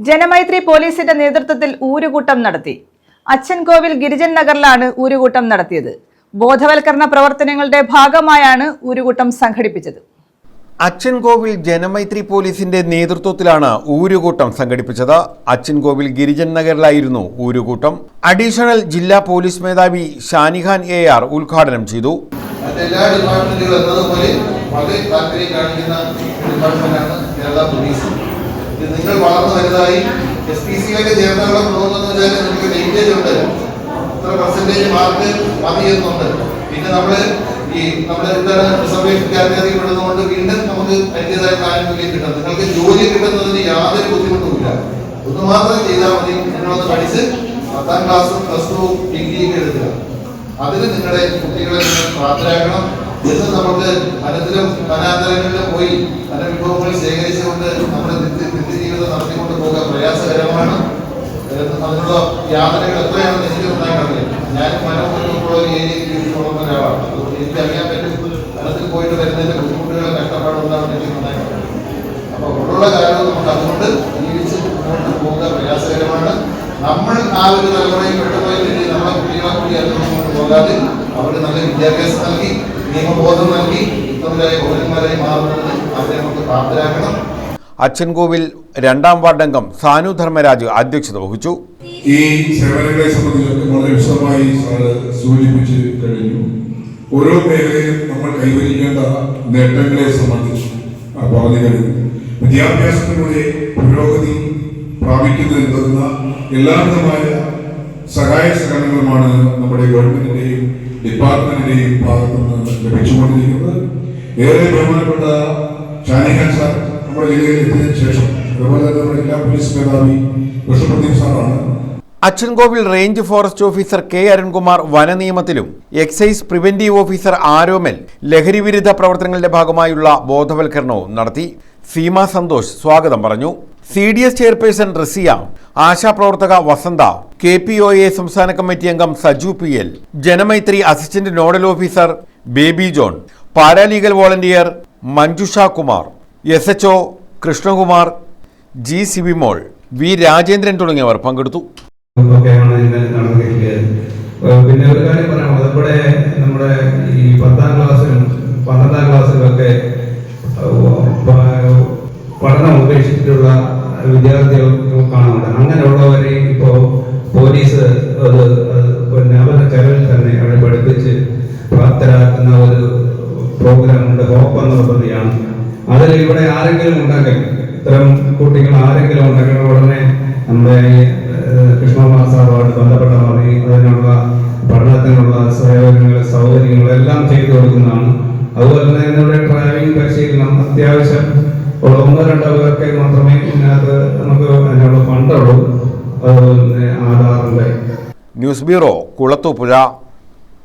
ജനമൈത്രി പോലീസിന്റെ നേതൃത്വത്തിൽ ഊരുകൂട്ടം നടത്തി. അച്ഛൻകോവിൽ ഗിരിജൻ നഗറിലാണ് ഊരുകൂട്ടം നടത്തിയത്. ബോധവൽക്കരണ പ്രവർത്തനങ്ങളുടെ ഭാഗമായാണ് ഊരുകൂട്ടം സംഘടിപ്പിച്ചത്. അച്ഛൻകോവിൽ ജനമൈത്രി പോലീസിന്റെ നേതൃത്വത്തിലാണ് ഊരുകൂട്ടം സംഘടിപ്പിച്ചത്. അച്ഛൻകോവിൽ ഗിരിജൻ നഗറിലായിരുന്നു ഊരുകൂട്ടം. അഡീഷണൽ ജില്ലാ പോലീസ് മേധാവി ഷാനിഖാൻ എ ആർ ഉദ്ഘാടനം ചെയ്തു. എല്ലാ ഡിപ്പാർട്ട്മെന്റുകളും എന്നതുപോലെ വളരെ താല്പര്യം കാണിക്കുന്ന ഡിപ്പാർട്ട്മെന്റാണ് കേരള പോലീസ്. നിങ്ങൾ വളർന്നു വലുതായി എസ് പി സിയിലൊക്കെ ചേർത്താനുള്ള തോന്നുന്നു വെച്ചാൽ വെയിറ്റേജ് ഉണ്ട്. ഇത്ര പെർസെന്റേജ് മാർക്ക് മതി പിന്നെ നമ്മൾ ഈ നമ്മുടെ എന്താണ് റിസർവേഷൻ കാറ്റഗറി വിടുന്നതുകൊണ്ട് വീണ്ടും നമുക്ക് അതിന്റെതായ ആനുകൂല്യം കിട്ടും. നിങ്ങൾക്ക് ജോലി കിട്ടുന്നതിന് യാതൊരു ബുദ്ധിമുട്ടുമില്ല. ഒന്ന് മാത്രം ചെയ്താൽ മതി. നിങ്ങളൊന്ന് പഠിച്ച് പത്താം ക്ലാസ്സും പ്ലസ് ടു ഡിഗ്രിയൊക്കെ എടുക്കുക. അതിന് നിങ്ങളുടെ കുട്ടികളെ നിങ്ങൾ പ്രാപ്തരാക്കണം. എന്ന് നമുക്ക് അനന്തരം വനാന്തരങ്ങളിൽ പോയി വനവിഭവങ്ങൾ ശേഖരിച്ചുകൊണ്ട് നമ്മുടെ നിത്യ നിത്യജീവിതം നടത്തിക്കൊണ്ട് പോകുക ഏഹ് അതിനുള്ള യാതനകൾ എത്രയാണെന്ന് എനിക്ക് നന്നായിട്ടറിയാം ഞാൻ മനോഹരമുള്ള ഒരു ഏരിയയിൽ ജീവിച്ചു വളർന്ന ഒരാളാണ്. അതുകൊണ്ട് എനിക്ക് അറിയാൻ പറ്റും സ്ഥലത്തിൽ പോയിട്ട് വരുന്നതിന്റെ ബുദ്ധിമുട്ടുകളും കഷ്ടപ്പാടും എന്താണെന്ന് എനിക്ക് നന്നായിട്ടറിയാം അപ്പൊ ഉള്ള കാര്യങ്ങൾ നമുക്ക് അതുകൊണ്ട് ജീവിച്ച് മുന്നോട്ട് പോകുക പ്രയാസകരമാണ്. നമ്മൾ ആ ഒരു തലമുറയിൽ പെട്ടുപോയി കഴിഞ്ഞാൽ നമ്മളെ കുട്ടികളെ കൂടി അതുകൊണ്ട് പോകാതെ അവർക്ക് നല്ല വിദ്യാഭ്യാസം നൽകി നിയമബോധം നൽകി ഉത്തമരായ പൗരന്മാരായി മാറുന്നതിന് അവരെ നമുക്ക് പ്രാപ്തരാക്കണം. അച്ഛൻകോവിൽ രണ്ടാം വാർഡംഗം സാനു ധർമ്മരാജ് അധ്യക്ഷത വഹിച്ചു. ഈ സേവനങ്ങളെ സംബന്ധിച്ചൊക്കെ വളരെ വിശദമായി സൂചിപ്പിച്ച് കഴിഞ്ഞു. ഓരോ മേഖലയിലും നമ്മൾ കൈവരിക്കേണ്ട നേട്ടങ്ങളെ സംബന്ധിച്ച് പറഞ്ഞു കഴിഞ്ഞു വിദ്യാഭ്യാസത്തിലൂടെ പുരോഗതി പ്രാപിക്കുന്നതിന് എല്ലാവിധമായ സഹായ സഹകരണങ്ങളുമാണ് നമ്മുടെ ഗവൺമെന്റിന്റെയും ഡിപ്പാർട്ട്മെന്റിന്റെയും ഭാഗത്തു നിന്ന് ലഭിച്ചുകൊണ്ടിരിക്കുന്നത്. ഏറെ ബഹുമാനപ്പെട്ട ഷാനിഖാൻ സാർ നമ്മുടെ ശേഷം ജില്ലാ പോലീസ് മേധാവി സാറാണ്. Achankovil range forest officer K Arunkumar വനനിയമത്തിലും excise preventive officer Aromal ലഹരിവിരുദ്ധ പ്രവർത്തനങ്ങളുടെ ഭാഗമായുള്ള ബോധവൽക്കരണവും നടത്തി. സീമ സന്തോഷ് സ്വാഗതം പറഞ്ഞു. C D S chairperson Rasiya ആശാപ്രവർത്തക Vasantha K P O A സംസ്ഥാന കമ്മിറ്റി അംഗം Saju P L Janamaithri assistant nodal officer Baby John paralegal volunteer Manjusha Kumar. S H O Krishnakumar Jimol V Rajendran തുടങ്ങിയവർ പങ്കെടുത്തു. പിന്നെ ഒരു കാര്യം പറയാം. അതുപോലെ നമ്മുടെ ഈ പത്താം ക്ലാസ്സിലും പന്ത്രണ്ടാം ക്ലാസ്സിലൊക്കെ പഠനം ഉപേക്ഷിച്ചിട്ടുള്ള വിദ്യാർത്ഥികൾ കാണുന്നുണ്ട്. അങ്ങനെയുള്ളവരെ ഇപ്പോൾ പോലീസ് അത് പിന്നെ അവരുടെ ചെലവിൽ തന്നെ അവരെ പഠിപ്പിച്ച് പ്രാപ്തരാക്കുന്ന ഒരു പ്രോഗ്രാം ഉണ്ട് ഹോപ്പ് എന്ന പദ്ധതിയാണ് അതിൽ ഇവിടെ ആരെങ്കിലും ഉണ്ടെങ്കിൽ ഇത്തരം കുട്ടികൾ ആരെങ്കിലും ഉണ്ടെങ്കിൽ ഉടനെ നമ്മുടെ കൃഷ്ണകുമാർ സാറുമായിട്ട് ബന്ധപ്പെട്ട മതി. അതിനുള്ള പഠനത്തിനുള്ള സേവനങ്ങൾ സൗകര്യങ്ങൾ എല്ലാം ചെയ്തു കൊടുക്കുന്നതാണ്. അതുപോലെ തന്നെ നമ്മുടെ ഡ്രൈവിംഗ് പരിശീലനം അത്യാവശ്യം ഒന്നോ രണ്ടോ പേർക്ക് മാത്രമേ ഇതിനകത്ത് നമുക്ക് അതിനുള്ള ഫണ്ടുള്ളൂ. അതുപോലെ തന്നെ ആധാറിന്റെ ന്യൂസ് ബ്യൂറോ കുളത്തൂപ്പുഴ.